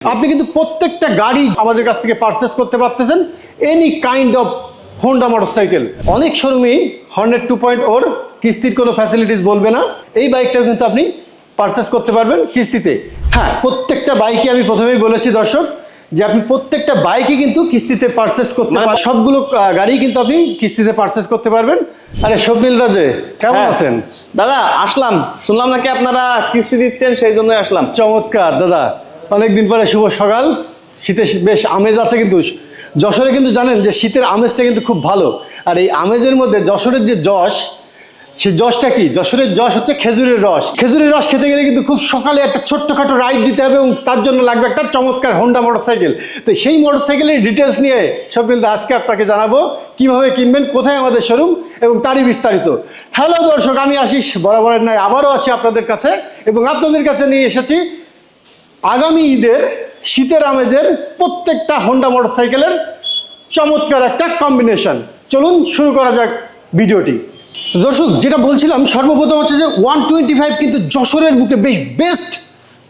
আপনি কিন্তু প্রত্যেকটা গাড়ি আমাদের কাছ থেকে পারচেস করতে পারতেছেন any kind of Honda motorcycle অনেক শোরুমেই হন্ড্রেড টু পয়েন্ট ওর কিস্তির কোনো ফ্যাসিলিটিস বলবে না। এই বাইকটাও কিন্তু আপনি পারচেস করতে পারবেন কিস্তিতে। হ্যাঁ প্রত্যেকটা বাইকে আমি প্রথমেই বলেছি দর্শক যে আপনি প্রত্যেকটা বাইকই কিন্তু কিস্তিতে পারচেস করতে মানে- পারবেন। সবগুলো গাড়ি কিন্তু আপনি কিস্তিতে পারচেস করতে পারবেন। আরে স্বপ্নিল দাজে কেমন হ্যাঁ। আছেন? দাদা আসলাম। শুনলাম নাকি আপনারা কিস্তি দিচ্ছেন সেই জন্যই আসলাম। চমৎকার দাদা। অনেকদিন পরে শুভ সকাল। শীতে বেশ আমেজ আছে কিন্তু, যশোরে কিন্তু জানেন যে শীতের আমেজটা কিন্তু খুব ভালো। আর এই আমেজের মধ্যে যশোরের যে যশ, সেই যশটা কি? যশোরের যশ হচ্ছে খেজুরের রস। খেজুরের রস খেতে গেলে কিন্তু খুব সকালে একটা ছোট্টখাটো রাইড দিতে হবে এবং তার জন্য লাগবে একটা চমৎকার হোন্ডা মোটরসাইকেল তো সেই মোটরসাইকেলের ডিটেলস নিয়ে সব কিন্তু আজকে আপনাকে জানাব, কীভাবে কিনবেন, কোথায় আমাদের শোরুম এবং তারই বিস্তারিত। হ্যালো দর্শক, আমি আশিস, বরাবরের নয় আবারও আছি আপনাদের কাছে এবং আপনাদের কাছে নিয়ে এসেছি আগামী ঈদের শীতের আমেজের প্রত্যেকটা হোন্ডা মোটরসাইকেলের চমৎকার একটা কম্বিনেশন চলুন শুরু করা যাক ভিডিওটি। দর্শক, যেটা বলছিলাম, সর্বপ্রথম হচ্ছে যে ওয়ান টোয়েন্টি ফাইভ কিন্তু যশোরের বুকে বেশ বেস্ট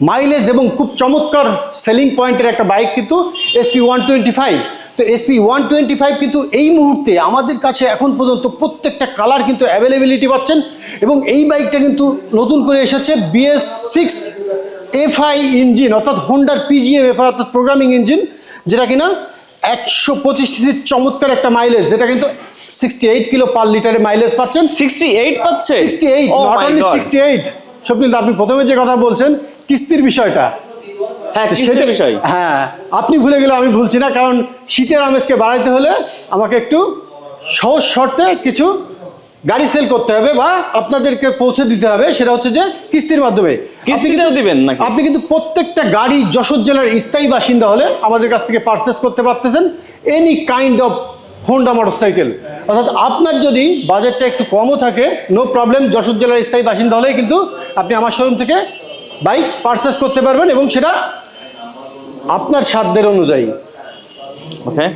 মাইলেজ এবং খুব চমৎকার সেলিং পয়েন্টের একটা বাইক কিন্তু এসপি ওয়ান টোয়েন্টি ফাইভ তো এসপি ওয়ান টোয়েন্টি ফাইভ কিন্তু এই মুহূর্তে আমাদের কাছে এখন পর্যন্ত প্রত্যেকটা কালার কিন্তু অ্যাভেলেবিলিটি পাচ্ছেন এবং এই বাইকটা কিন্তু নতুন করে এসেছে বিএস সিক্স এফআই ইঞ্জিন অর্থাৎ হোন্ডার পিজিএম এফআই অর্থাৎ প্রোগ্রামিং ইঞ্জিন যেটা কিনা একশো পঁচিশ সিসির চমৎকার একটা মাইলেজ যেটা কিন্তু সিক্সটি এইট কিলো পার লিটারে মাইলেজ পাচ্ছেন। সিক্সটি এইট পাচ্ছে sixty eight not only sixty eight Swapnil আপনি প্রথমে যে কথা বলছেন কিস্তির বিষয়টা। হ্যাঁ সেটা- বিষয়। হ্যাঁ আপনি ভুলে গেলে আমি ভুলছি না কারণ শীতের আমেজকে বাড়াইতে হলে আমাকে একটু সহজ শর্তে কিছু গাড়ি সেল করতে হবে বা আপনাদেরকে পৌঁছে দিতে হবে সেটা হচ্ছে যে কিস্তির মাধ্যমে। কিস্তিতেও দিবেন নাকি? আপনি কিন্তু প্রত্যেকটা গাড়ি যশোর জেলার স্থায়ী বাসিন্দা হলে আমাদের কাছ থেকে পারচেস করতে পারতেছেন any kind of Honda motorcycle অর্থাৎ আপনার যদি বাজেটটা একটু কমও থাকে নো প্রবলেম যশোর জেলার স্থায়ী বাসিন্দা হলেই কিন্তু আপনি আমার শোরুম থেকে বাইক পারচেস করতে পারবেন এবং সেটা আপনার সাধ্যের অনুযায়ী। ওকে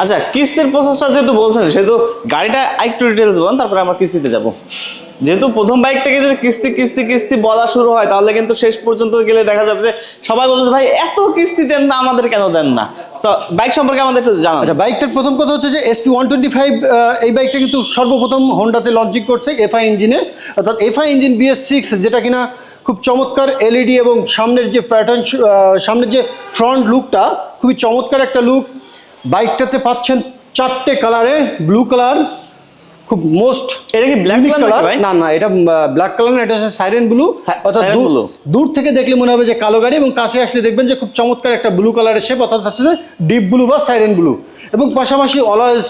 আচ্ছা কিস্তির প্রসেসটা যেহেতু বলছেন, সেহেতু গাড়িটা একটু ডিটেলস বলেন, তারপরে আমরা কিস্তিতে যাব। যেহেতু প্রথম বাইক থেকে যদি কিস্তি কিস্তি কিস্তি বলা শুরু হয়, তাহলে কিন্তু শেষ পর্যন্ত গেলে দেখা যাবে যে সবাই বলছে ভাই, এত কিস্তি দেন না, আমাদের কেন দেন না? বাইক সম্পর্কে আমাদের একটু জানা আচ্ছা বাইকটার প্রথম কথা হচ্ছে যে এসপি ওয়ান টোয়েন্টি ফাইভ এই বাইকটা কিন্তু সর্বপ্রথম হোন্ডাতে লঞ্চিং করছে এফআই ইঞ্জিনে অর্থাৎ এফআই ইঞ্জিন বিএস সিক্স যেটা কিনা খুব চমৎকার এলইডি এবং সামনের যে প্যাটার্ন সামনের যে ফ্রন্ট লুকটা খুবই চমৎকার একটা লুক বাইকটাতে পাচ্ছেন চারটে কালারে ব্লু কালার খুব মোস্ট এটা কি ব্ল্যাক কালার না না এটা ব্ল্যাক কালার না এটা হচ্ছে সাইরেন ব্লু অর্থাৎ দূর- থেকে দেখলে মনে হবে যে কালো গাড়ি এবং কাছে আসলে দেখবেন যে খুব চমৎকার একটা ব্লু কালারের শেপ অর্থাৎ হচ্ছে যে ডিপ ব্লু বা সাইরেন ব্লু এবং পাশাপাশি অলওয়েজ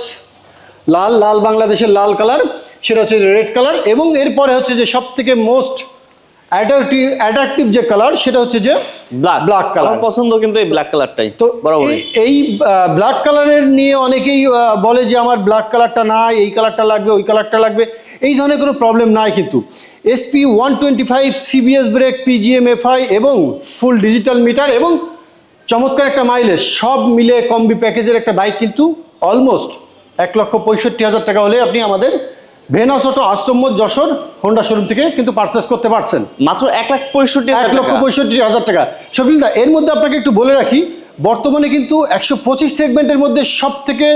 লাল লাল বাংলাদেশের লাল কালার সেটা হচ্ছে রেড কালার এবং এরপরে হচ্ছে যে সব থেকে মোস্ট অ্যাট্রাকটিভ অ্যাট্রাকটিভ যে কালার সেটা হচ্ছে যে ব্ল্যাক ব্ল্যাক কালার পছন্দ কিন্তু এই ব্ল্যাক কালারটাই তো বরাবরই। এই- ব্ল্যাক কালারের নিয়ে অনেকেই বলে যে আমার ব্ল্যাক কালারটা নাই এই কালারটা লাগবে ওই কালারটা লাগবে। এই ধরনের কোনো প্রবলেম নাই কিন্তু। SP one twenty five CBS brake PGM FI এবং ফুল ডিজিটাল মিটার এবং চমৎকার একটা মাইলেজ সব মিলে কম্বি প্যাকেজের একটা বাইক কিন্তু অলমোস্ট এক লক্ষ পঁয়ষট্টি হাজার টাকা হলে আপনি আমাদের Venus auto Ashram Jessore Honda showroom থেকে কিন্তু পারচেস করতে পারছেন। মাত্র এক লাখ পঁয়ষট্টি এক লক্ষ পঁয়ষট্টি হাজার টাকা। সবিলদা এর মধ্যে আপনাকে একটু বলে রাখি বর্তমানে কিন্তু একশো পঁচিশ সেগমেন্টের মধ্যে সব থেকে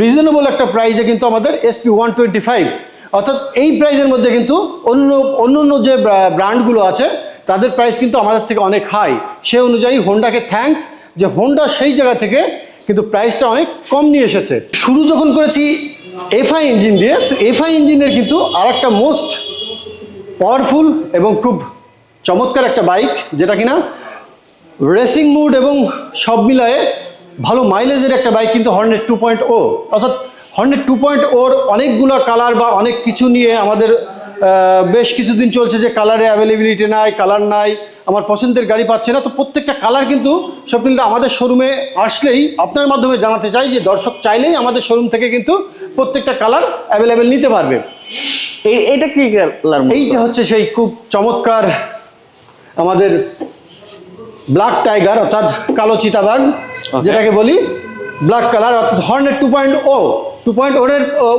রিজনেবল একটা প্রাইজে কিন্তু আমাদের এসপি ওয়ান টোয়েন্টি ফাইভ অর্থাৎ এই প্রাইজের মধ্যে কিন্তু অন্য অন্য অন্য যে ব্র্যান্ডগুলো আছে তাদের প্রাইস কিন্তু আমাদের থেকে অনেক হাই সে অনুযায়ী হোন্ডাকে থ্যাঙ্কস যে হোন্ডা সেই জায়গা থেকে কিন্তু প্রাইসটা অনেক কম নিয়ে এসেছে। শুরু যখন করেছি এফআই ইঞ্জিন দিয়ে, তো এফআই ইঞ্জিনের কিন্তু আর একটা মোস্ট পাওয়ারফুল এবং খুব চমৎকার একটা বাইক যেটা কিনা রেসিং মুড এবং সব মিলায়ে ভালো মাইলেজের একটা বাইক কিন্তু হর্নেট টু পয়েন্ট ও অর্থাৎ হর্নেট টু পয়েন্ট ওর অনেকগুলো কালার বা অনেক কিছু নিয়ে আমাদের বেশ কিছুদিন চলছে যে কালারে অ্যাভেলেবিলিটি নাই কালার নাই। আমার পছন্দের গাড়ি পাচ্ছে না তো প্রত্যেকটা কালার কিন্তু স্বপ্নিলদা আমাদের শোরুমে আসলেই আপনার মাধ্যমে জানাতে চাই যে দর্শক চাইলেই আমাদের শোরুম থেকে কিন্তু প্রত্যেকটা কালার অ্যাভেলেবেল নিতে পারবে। এই- এটা কি কালার এইটা হচ্ছে সেই খুব চমৎকার আমাদের ব্ল্যাক টাইগার অর্থাৎ কালো চিতাবাঘ যেটাকে বলি ব্ল্যাক কালার অর্থাৎ হর্নের two point o two point o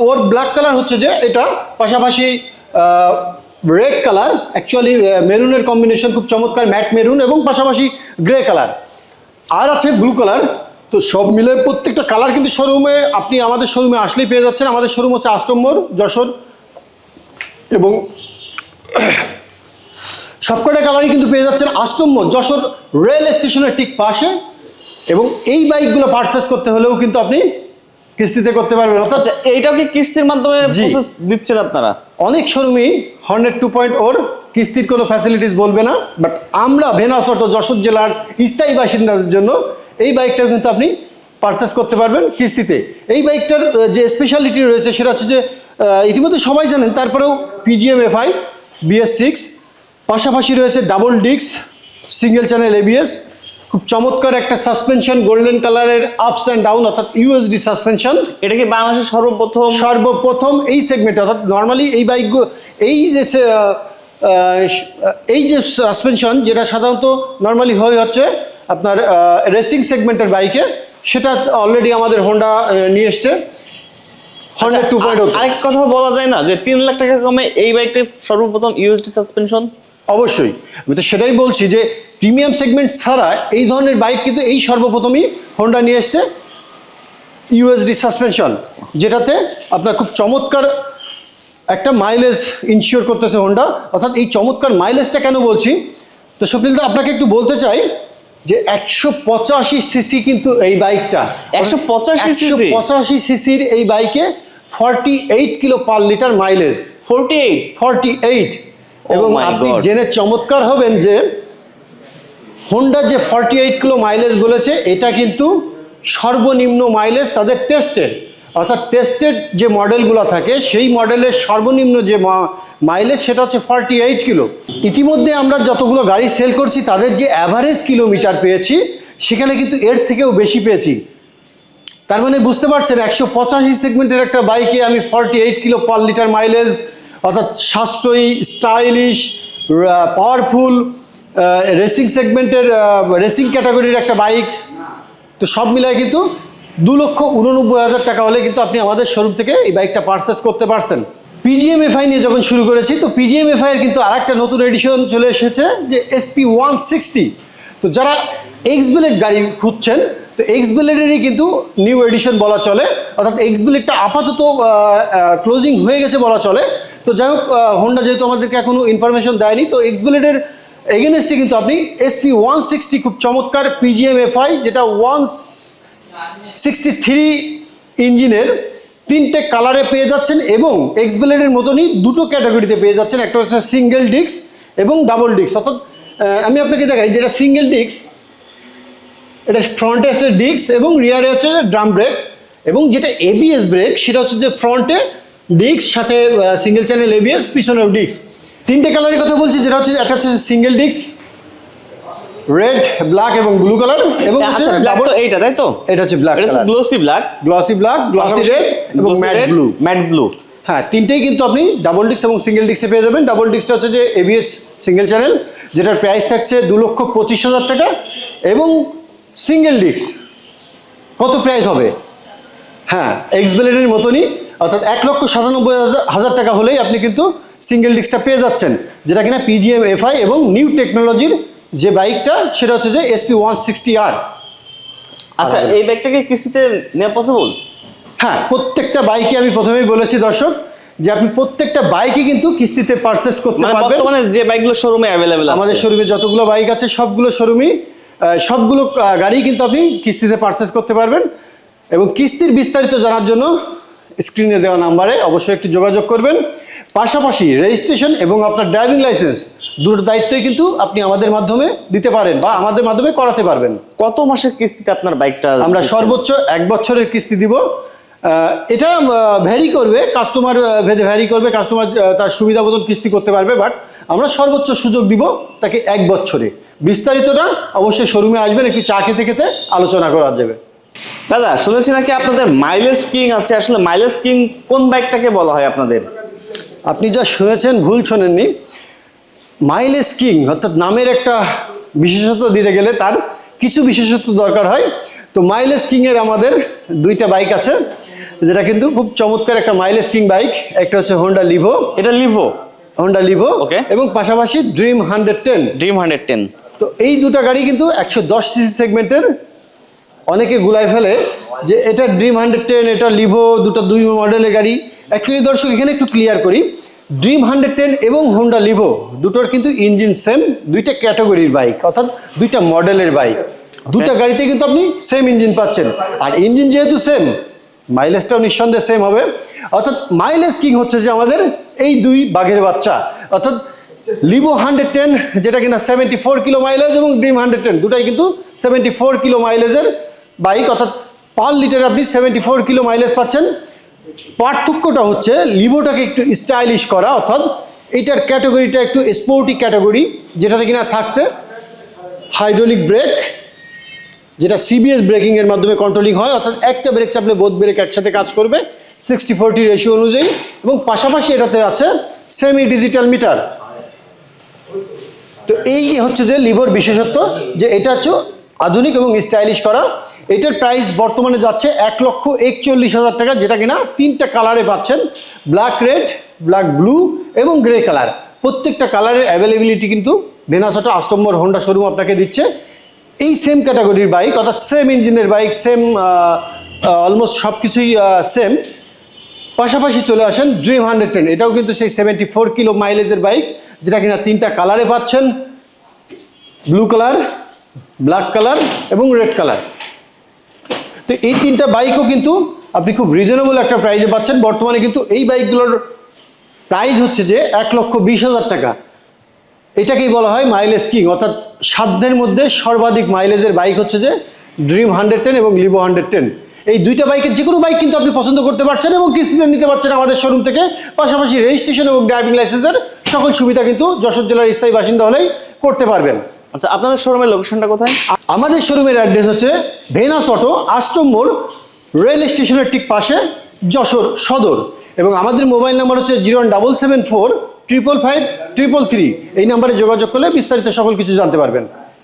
o black colour হচ্ছে যে এটা পাশাপাশি রেড কালার অ্যাকচুয়ালি মেরুনের কম্বিনেশন খুব চমৎকার ম্যাট মেরুন এবং পাশাপাশি গ্রে কালার আর আছে ব্লু কালার তো সব মিলে প্রত্যেকটা কালার কিন্তু শোরুমে আপনি আমাদের শোরুমে আসলেই পেয়ে যাচ্ছেন। আমাদের শোরুম হচ্ছে আষ্টম্বর যশোর। এবং সবকটা কালারই কিন্তু পেয়ে যাচ্ছেন আষ্টম্য যশোর রেল স্টেশনের ঠিক পাশে। এবং এই বাইকগুলো পারচেস করতে হলেও কিন্তু আপনি কিস্তিতে করতে পারবেন। অর্থাৎ আচ্ছা এইটাও কি কিস্তির মাধ্যমে। প্রসেস দিচ্ছেন আপনারা? অনেক শোরুমই হর্নেট টু পয়েন্ট ওর কিস্তির কোনো ফ্যাসিলিটিস বলবে না বাট আমরা ভেনাস অটো যশোর জেলার স্থায়ী বাসিন্দাদের জন্য এই বাইকটাও কিন্তু আপনি পারচেস করতে পারবেন কিস্তিতে। এই বাইকটার যে স্পেশালিটি রয়েছে সেটা হচ্ছে যে ইতিমধ্যে সবাই জানেন তারপরেও পিজিএম এফআই বিএস সিক্স পাশাপাশি রয়েছে ডাবল ডিক্স সিঙ্গেল চ্যানেল এবিএস খুব চমৎকার একটা সাসপেনশন গোল্ডেন কালারের আপস অ্যান্ড ডাউন অর্থাৎ ইউএসডি সাসপেনশন এটা কি বাংলাদেশের সর্বপ্রথম? সর্বপ্রথম এই সেগমেন্টে অর্থাৎ নর্মালি এই বাইকগুলো এই যে এই যে সাসপেনশন যেটা সাধারণত নর্মালি হয়ে হচ্ছে আপনার রেসিং সেগমেন্টের বাইকে সেটা অলরেডি আমাদের হোন্ডা নিয়ে এসছে। হন্ডা টু পয়েন্ট আরেক কথা বলা যায় না যে তিন লাখ টাকা কমে এই বাইকটা সর্বপ্রথম ইউএসডি সাসপেনশন অবশ্যই। আমি তো সেটাই বলছি যে প্রিমিয়াম সেগমেন্ট ছাড়া এই ধরনের বাইক কিন্তু এই সর্বপ্রথমই হোন্ডা নিয়ে এসছে। ইউএসডি সাসপেনশন যেটাতে আপনার খুব চমৎকার একটা মাইলেজ ইনশিওর করতেছে হোন্ডা অর্থাৎ এই চমৎকার মাইলেজটা কেন বলছি? তো স্বপ্নিল আপনাকে একটু বলতে চাই যে একশো পঁচাশি সিসি কিন্তু এই বাইকটা 185 cc? পঁচাশি সিসির এই বাইকে forty eight kilo per litre mileage forty eight forty eight এবং আপনি জেনে চমৎকার হবেন যে হোন্ডা যে ফর্টি এইট কিলো মাইলেজ বলেছে এটা কিন্তু সর্বনিম্ন মাইলেজ তাদের টেস্টের অর্থাৎ টেস্টেড যে মডেলগুলো থাকে সেই মডেলের সর্বনিম্ন যে মাইলেজ সেটা হচ্ছে ফর্টি এইট কিলো ইতিমধ্যে আমরা যতগুলো গাড়ি সেল করছি তাদের যে অ্যাভারেজ কিলোমিটার পেয়েছি সেখানে কিন্তু এর থেকেও বেশি পেয়েছি। তার মানে বুঝতে পারছেন একশো পঁচাশি সেগমেন্টের একটা বাইকে আমি forty eight kilo per litre mileage অর্থাৎ সাশ্রয়ী স্টাইলিশ পাওয়ারফুল রেসিং সেগমেন্টের রেসিং ক্যাটাগরির একটা বাইক তো সব মিলায় কিন্তু দু লক্ষ উননব্বই হাজার টাকা হলে কিন্তু আপনি আমাদের শোরুম থেকে এই বাইকটা পারচেস করতে পারছেন। পিজিএমএফআই নিয়ে যখন শুরু করেছি, তো পিজিএমএফআই এর কিন্তু আরেকটা নতুন এডিশন চলে এসেছে, যে এসপি ওয়ান সিক্সটি তো যারা এক্স ব্লেড গাড়ি খুঁজছেন, তো এক্স ব্লেডেরই কিন্তু নিউ এডিশন বলা চলে। অর্থাৎ এক্স ব্লেডটা আপাতত ক্লোজিং হয়ে গেছে বলা চলে। তো যাই হোক হোন্ডা যেহেতু আমাদেরকে এখনও ইনফরমেশন দেয়নি, তো এক্স ব্লেডের এগেনস্টে কিন্তু আপনি এসপি ওয়ান সিক্সটি খুব চমৎকার পিজিএম পিজিএমএফআই যেটা ওয়ান সিক্সটি থ্রি ইঞ্জিনের তিনটে কালারে পেয়ে যাচ্ছেন এবং এক্স ব্লেডের মতনই দুটো ক্যাটাগরিতে পেয়ে যাচ্ছেন। একটা হচ্ছে সিঙ্গেল ডিস্ক এবং ডাবল ডিস্ক অর্থাৎ আমি আপনাকে দেখাই, যেটা সিঙ্গেল ডিস্ক এটা ফ্রন্টে আছে ডিস্ক এবং রিয়ারে হচ্ছে ড্রাম ব্রেক এবং যেটা এবিএস ব্রেক সেটা হচ্ছে যে ফ্রন্টে ডিস্ক সাথে সিঙ্গেল চ্যানেল এবিএস পিছনেও ডিস্ক তিনটে কালারের কথা বলছি যেটা হচ্ছে একটা হচ্ছে সিঙ্গেল ডিস্ক রেড ব্ল্যাক এবং ব্লু কালার এবং হচ্ছে আচ্ছা ব্ল্যাক ডাবল এইটা তাই তো? এটা হচ্ছে ব্ল্যাক এটা হচ্ছে glossy black glossy black glossy red এবং ম্যাট ব্লু ম্যাট ব্লু হ্যাঁ তিনটেই কিন্তু আপনি ডাবল ডিস্ক এবং সিঙ্গেল ডিস্কে পেয়ে যাবেন। ডাবল ডিস্কটা হচ্ছে যে এবিএস সিঙ্গেল চ্যানেল যেটার প্রাইস থাকছে দু লক্ষ পঁচিশ হাজার টাকা এবং সিঙ্গেল ডিস্ক কত প্রাইস হবে? হ্যাঁ এক্স ব্লেডের মতনই। অর্থাৎ এক লক্ষ সাতানব্বই হাজার- টাকা হলেই আপনি কিন্তু সিঙ্গেল ডিস্কটা পেয়ে যাচ্ছেন। যেটা কিনা পিজিএম এফআই এবং নিউ টেকনোলজির যে বাইকটা সেটা হচ্ছে যে এসপি ওয়ান সিক্সটি আর আচ্ছা এই ব্যাগটাকে কিস্তিতে নেওয়া পসিবল হ্যাঁ প্রত্যেকটা বাইকে আমি প্রথমেই বলেছি দর্শক যে আপনি প্রত্যেকটা বাইকে কিন্তু কিস্তিতে পারচেস করতে মানে পারবেন। বর্তমানে যে বাইকগুলো শোরুমে অ্যাভেলেবেল আমাদের শোরুমে যতগুলো বাইক আছে সবগুলো শোরুমই সবগুলো গাড়ি কিন্তু আপনি কিস্তিতে পারচেস করতে পারবেন। এবং কিস্তির বিস্তারিত জানার জন্য স্ক্রিনে দেওয়া নাম্বারে অবশ্যই একটু যোগাযোগ করবেন। পাশাপাশি রেজিস্ট্রেশন এবং আপনার ড্রাইভিং লাইসেন্স দুটো দায়িত্বই কিন্তু আপনি আমাদের মাধ্যমে দিতে পারেন বা আমাদের মাধ্যমে করাতে পারবেন। কত মাসের কিস্তিতে আপনার বাইকটা আমরা সর্বোচ্চ এক বছরের কিস্তি দিব। এটা ভ্যারি করবে কাস্টমার ভেদে ভ্যারি করবে কাস্টমার তার সুবিধা মতন কিস্তি করতে পারবে বাট আমরা সর্বোচ্চ সুযোগ দিব তাকে এক বছরে। বিস্তারিতটা অবশ্যই শোরুমে আসবেন একটু চা খেতে খেতে আলোচনা করা যাবে। দাদা শুনেছি নাকি আপনাদের মাইলেজ কিং আছে? আসলে মাইলেজ কিং কোন বাইকটাকে বলা হয় আপনাদের? আপনি যা শুনেছেন ভুল শোনেননি। মাইলেজ কিং অর্থাৎ নামের একটা বিশেষত্ব দিতে গেলে তার কিছু বিশেষত্ব দরকার হয়। তো মাইলেজ কিংয়ের আমাদের দুইটা বাইক আছে যেটা কিন্তু খুব চমৎকার একটা মাইলেজ কিং বাইক একটা হচ্ছে হোন্ডা লিভো এটা লিভো হন্ডা লিভো ওকে এবং পাশাপাশি Dream hundred ten Dream hundred ten তো এই দুটো গাড়ি কিন্তু একশো দশ সিসি সেগমেন্টের অনেকে গুলাই ফেলে যে এটা ড্রিম হান্ড্রেড টেন এটা লিভো দুটো দুই মডেলের গাড়ি। অ্যাকচুয়ালি দর্শক এখানে একটু ক্লিয়ার করি। ড্রিম হান্ড্রেড টেন এবং হোন্ডা লিভো দুটোর কিন্তু ইঞ্জিন সেম দুইটা ক্যাটাগরির বাইক অর্থাৎ দুইটা মডেলের বাইক দুটা গাড়িতে কিন্তু আপনি সেম ইঞ্জিন পাচ্ছেন। আর ইঞ্জিন যেহেতু সেম মাইলেজটাও নিঃসন্দেহে সেম হবে। অর্থাৎ মাইলেজ কিং হচ্ছে যে আমাদের এই দুই বাঘের বাচ্চা। অর্থাৎ লিভো হান্ড্রেড টেন যেটা কিনা সেভেন্টি ফোর কিলো মাইলেজ এবং ড্রিম হান্ড্রেড টেন দুটাই কিন্তু সেভেন্টি ফোর কিলো মাইলেজের বাইক, অর্থাৎ পার লিটার আপনি সেভেন্টি ফোর কিলো মাইলেজ পাচ্ছেন। পার্থক্যটা হচ্ছে লিভোটাকে একটু স্টাইলিশ করা, অর্থাৎ এটার ক্যাটাগরিটা একটু স্পোর্টি ক্যাটাগরি যেটাতে কিনা থাকছে হাইড্রোলিক ব্রেক যেটা সিবিএস ব্রেকিংয়ের মাধ্যমে কন্ট্রোলিং হয়, অর্থাৎ একটা ব্রেক চাপলে বোধ ব্রেক একসাথে কাজ করবে সিক্সটি ফোরটি রেশিও অনুযায়ী। এবং পাশাপাশি এটাতে আছে সেমি ডিজিটাল মিটার তো এই হচ্ছে যে লিভোর বিশেষত্ব, যে এটা হচ্ছে আধুনিক এবং স্টাইলিশ করা। এটার প্রাইস বর্তমানে যাচ্ছে এক লক্ষ একচল্লিশ হাজার টাকা, যেটা কিনা তিনটা কালারে পাচ্ছেন। ব্ল্যাক রেড ব্ল্যাক ব্লু এবং গ্রে কালার প্রত্যেকটা কালারের অ্যাভেলেবিলিটি কিন্তু ভেনাসটা আষ্টম্বর হোন্ডা শোরুম আপনাকে দিচ্ছে। এই সেম ক্যাটাগরির বাইক অর্থাৎ সেম ইঞ্জিনের বাইক সেম অলমোস্ট সব কিছুই সেম পাশাপাশি চলে আসেন ড্রিম হান্ড্রেড টেন এটাও কিন্তু সেই সেভেন্টি ফোর কিলো মাইলেজের বাইক যেটা কিনা তিনটা কালারে পাচ্ছেন। ব্লু কালার ব্ল্যাক কালার এবং রেড কালার তো এই তিনটা বাইকও কিন্তু আপনি খুব রিজনেবল একটা প্রাইজে পাচ্ছেন। বর্তমানে কিন্তু এই বাইকগুলোর প্রাইস হচ্ছে যে এক লক্ষ বিশ হাজার টাকা। এটাকেই বলা হয় মাইলেজ কিং অর্থাৎ সাধ্যের মধ্যে সর্বাধিক মাইলেজের বাইক হচ্ছে যে ড্রিম হান্ড্রেড টেন এবং লিভো হান্ড্রেড টেন এই দুইটা বাইকের যে কোনো বাইক কিন্তু আপনি পছন্দ করতে পারছেন এবং কিস্তিতে নিতে পারছেন আমাদের শোরুম থেকে। পাশাপাশি রেজিস্ট্রেশন এবং ড্রাইভিং লাইসেন্সের সকল সুবিধা কিন্তু যশোর জেলার স্থায়ী বাসিন্দা হলেই করতে পারবেন। আচ্ছা আপনাদের শোরুমের লোকেশনটা কোথায়? আমাদের শোরুমের অ্যাড্রেস হচ্ছে ভেনাস অটো আষ্টম মোড় রেল স্টেশনের ঠিক পাশে যশোর সদর। এবং আমাদের মোবাইল নাম্বার হচ্ছে zero one double seven four triple five triple three এই নাম্বারে যোগাযোগ করলে বিস্তারিত সকল কিছু জানতে পারবেন।